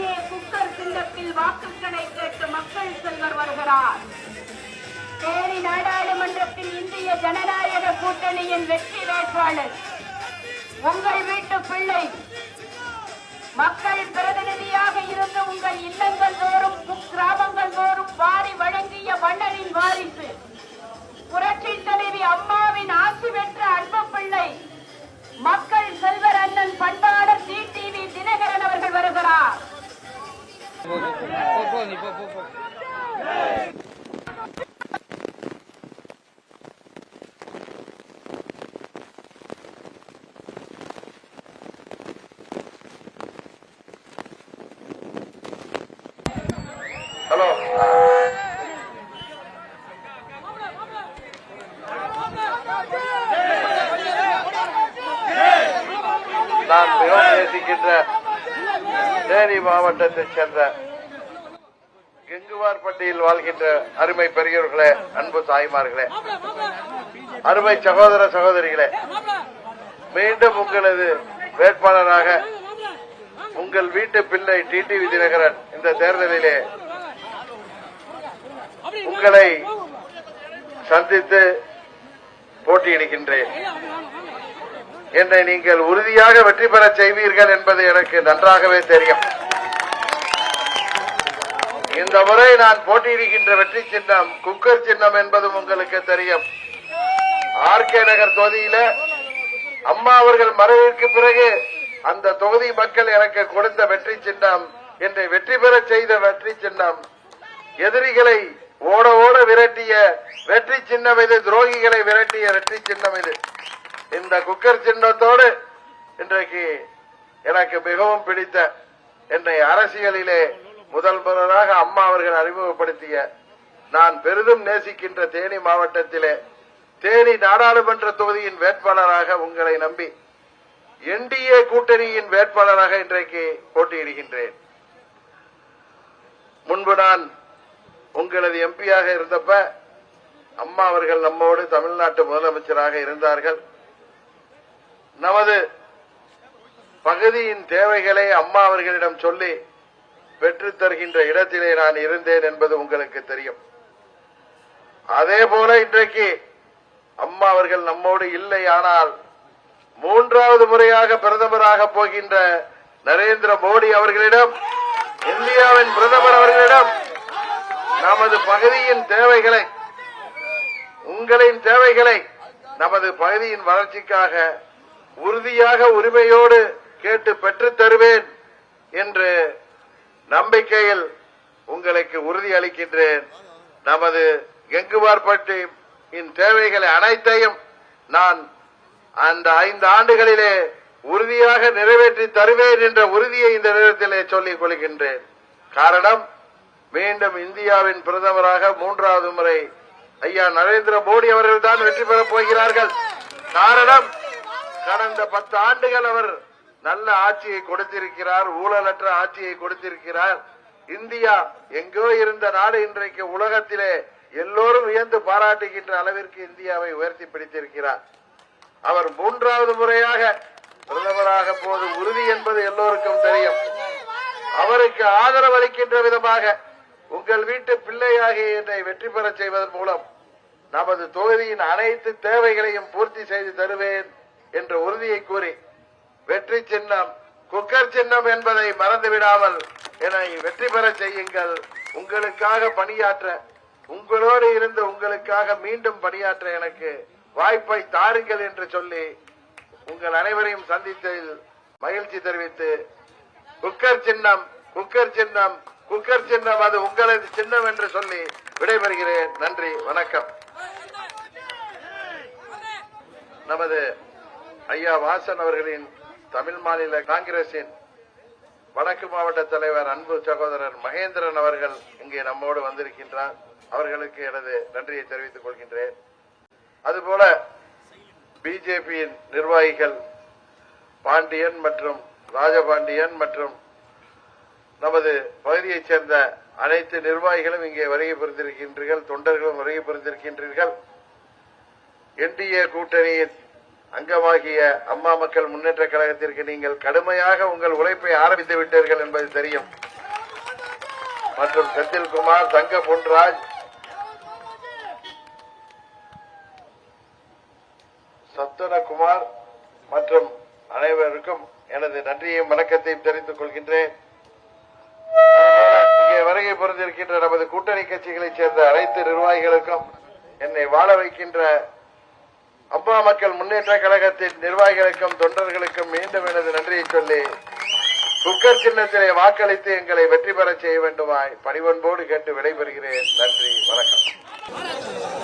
சின்னத்தில் வாக்குகளை கேட்டு மக்கள் செல்வர் வருகிறார். தேனி நாடாளுமன்றத்தில் இந்திய ஜனநாயக கூட்டணியின் வெற்றி வேட்பாளர் உங்கள் வீட்டு பிள்ளை. மக்கள் பிரதிநிதியாக இருந்து உங்கள் இல்லங்கள் தோறும் கிராமங்கள் தோறும் வாரி வழங்கிய மன்னரின் வாரிசு. புரட்சி தலைவி அம்மாவின் ஆட்சி பெற்ற அன்ப பிள்ளை. மக்கள் போ போ நீ போ போ. ஹலோ. நான் மிகவும் நேசிக்கின்ற தேனி மாவட்டத்தைச் சேர்ந்த கெங்குவார்பட்டியில் வாழ்கின்ற அருமை பெரியோர்களே அன்பு தாய்மார்களே அருமை சகோதர சகோதரிகளே மீண்டும் உங்களது வேட்பாளராக உங்கள் வீட்டு பிள்ளை டிடி விஜயநகரன் இந்த தேர்தலிலே உங்களை சந்தித்து போட்டியிடுகின்றேன். என்னை நீங்கள் உறுதியாக வெற்றி பெற செய்வீர்கள் என்பது எனக்கு நன்றாகவே தெரியும். இந்த முறை நான் போட்டியிடுகின்ற வெற்றி சின்னம் குக்கர் சின்னம் என்பதும் உங்களுக்கு தெரியும். ஆர்கே நகர் தொகுதியில அம்மா அவர்கள் மறைவிற்கு பிறகு அந்த தொகுதி மக்கள் எனக்கு கொடுத்த வெற்றி சின்னம் என்னை வெற்றி பெற செய்த வெற்றி சின்னம். எதிரிகளை ஓட ஓட விரட்டிய வெற்றி சின்னம் இது துரோகிகளை விரட்டிய வெற்றி சின்னம் இது. இந்த குக்கர் சின்னத்தோடு இன்றைக்கு எனக்கு மிகவும் பிடித்த என்னை அரசியலிலே முதல் அம்மா அவர்கள் அறிமுகப்படுத்திய நான் பெரிதும் நேசிக்கின்ற தேனி மாவட்டத்திலே தேனி நாடாளுமன்ற தொகுதியின் வேட்பாளராக உங்களை நம்பி என்டிஏ கூட்டணியின் வேட்பாளராக இன்றைக்கு போட்டியிடுகின்றேன். முன்பு நான் உங்களது எம்பியாக இருந்தப்ப அம்மா அவர்கள் நம்மோடு தமிழ்நாட்டு முதலமைச்சராக இருந்தார்கள். நமது பகுதியின் தேவைகளை அம்மா அவர்களிடம் சொல்லி பெற்றுத் தருகின்ற இடத்திலே நான் இருந்தேன் என்பது உங்களுக்கு தெரியும். அதே போல இன்றைக்கு அம்மா அவர்கள் நம்மோடு இல்லை ஆனால் மூன்றாவது முறையாக பிரதமராக போகின்ற நரேந்திர மோடி அவர்களிடம் இந்தியாவின் பிரதமர் அவர்களிடம் நமது பகுதியின் தேவைகளை உங்களின் தேவைகளை நமது பகுதியின் வளர்ச்சிக்காக உறுதியாக உரிமையோடு கேட்டு பெற்றுத் தருவேன் என்று நம்பிக்கையில் உங்களுக்கு உறுதி அளிக்கின்றேன். நமது கெங்குவார்பட்டியின் தேவைகளை அனைத்தையும் நான் அந்த ஐந்து ஆண்டுகளிலே உறுதியாக நிறைவேற்றி தருவேன் என்ற உறுதியை இந்த நேரத்திலே சொல்லிக் கொள்கின்றேன். காரணம் மீண்டும் இந்தியாவின் பிரதமராக மூன்றாவது முறை ஐயா நரேந்திர மோடி அவர்கள் தான் வெற்றி பெறப் போகிறார்கள். காரணம் கடந்த பத்து ஆண்டுகள் அவர் நல்ல ஆட்சியை கொடுத்திருக்கிறார் ஊழலற்ற ஆட்சியை கொடுத்திருக்கிறார். இந்தியா எங்கோ இருந்த நாடு இன்றைக்கு உலகத்திலே எல்லோரும் வியந்து பாராட்டுகின்ற அளவிற்கு இந்தியாவை உயர்த்தி பிடித்திருக்கிறார். அவர் மூன்றாவது முறையாக பிரதமராக போது உறுதி என்பது எல்லோருக்கும் தெரியும். அவருக்கு ஆதரவு அளிக்கின்ற விதமாக உங்கள் வீட்டு பிள்ளையாகிய என்னை வெற்றி பெறச் செய்வதன் மூலம் நமது தொகுதியின் அனைத்து தேவைகளையும் பூர்த்தி செய்து தருவேன் என்ற உறுதியை கூறி வெற்றி சின்னம் குக்கர் சின்னம் என்பதை மறந்து விடாமல் என்னை வெற்றி பெற செய்யுங்கள். உங்களுக்காக பணியாற்ற உங்களோடு இருந்து உங்களுக்காக மீண்டும் பணியாற்ற எனக்கு வாய்ப்பை தாருங்கள் என்று சொல்லி உங்கள் அனைவரையும் சந்தித்ததில் மகிழ்ச்சி தெரிவித்து குக்கர் சின்னம் குக்கர் சின்னம் குக்கர் சின்னம் அது உங்களது சின்னம் என்று சொல்லி விடைபெறுகிறேன். நன்றி வணக்கம். நமது ஐயா வாசன் அவர்களின் தமிழ் மாநில காங்கிரசின் வடக்கு மாவட்ட தலைவர் அன்பு சகோதரர் மகேந்திரன் அவர்கள் இங்கே நம்மோடு வந்திருக்கின்றார். அவர்களுக்கு எனது நன்றியை தெரிவித்துக் கொள்கின்றேன். அதுபோல பிஜேபியின் நிர்வாகிகள் பாண்டியன் மற்றும் ராஜபாண்டியன் மற்றும் நமது பகுதியைச் சேர்ந்த அனைத்து நிர்வாகிகளும் இங்கே வருகை புரிந்திருக்கின்றீர்கள் தொண்டர்களும் வருகை புரிந்திருக்கின்றீர்கள். என்டிஏ கூட்டணியின் அங்கமாகிய அம்மா மக்கள் முன்னேற்ற கழகத்திற்கு நீங்கள் கடுமையாக உங்கள் உழைப்பை ஆரம்பித்து விட்டீர்கள் என்பது தெரியும். மற்றும் செந்தில்குமார் தங்க பொன்ராஜ் சத்துனகுமார் மற்றும் அனைவருக்கும் எனது நன்றியையும் வணக்கத்தையும் தெரிவித்துக் கொள்கின்றேன். இங்கே வருகை பொருந்திருக்கின்ற நமது கூட்டணி கட்சிகளைச் சேர்ந்த அனைத்து நிர்வாகிகளுக்கும் என்னை வாழ வைக்கின்ற அப்பா மக்கள் முன்னேற்ற கழகத்தின் நிர்வாகிகளுக்கும் தொண்டர்களுக்கும் மீண்டும் எனது நன்றியை சொல்லி குக்கர் சின்னத்திலே வாக்களித்து எங்களை வெற்றி பெறச் செய்ய வேண்டுமாய் பணிவன்போடு கேட்டு விடைபெறுகிறேன். நன்றி வணக்கம்.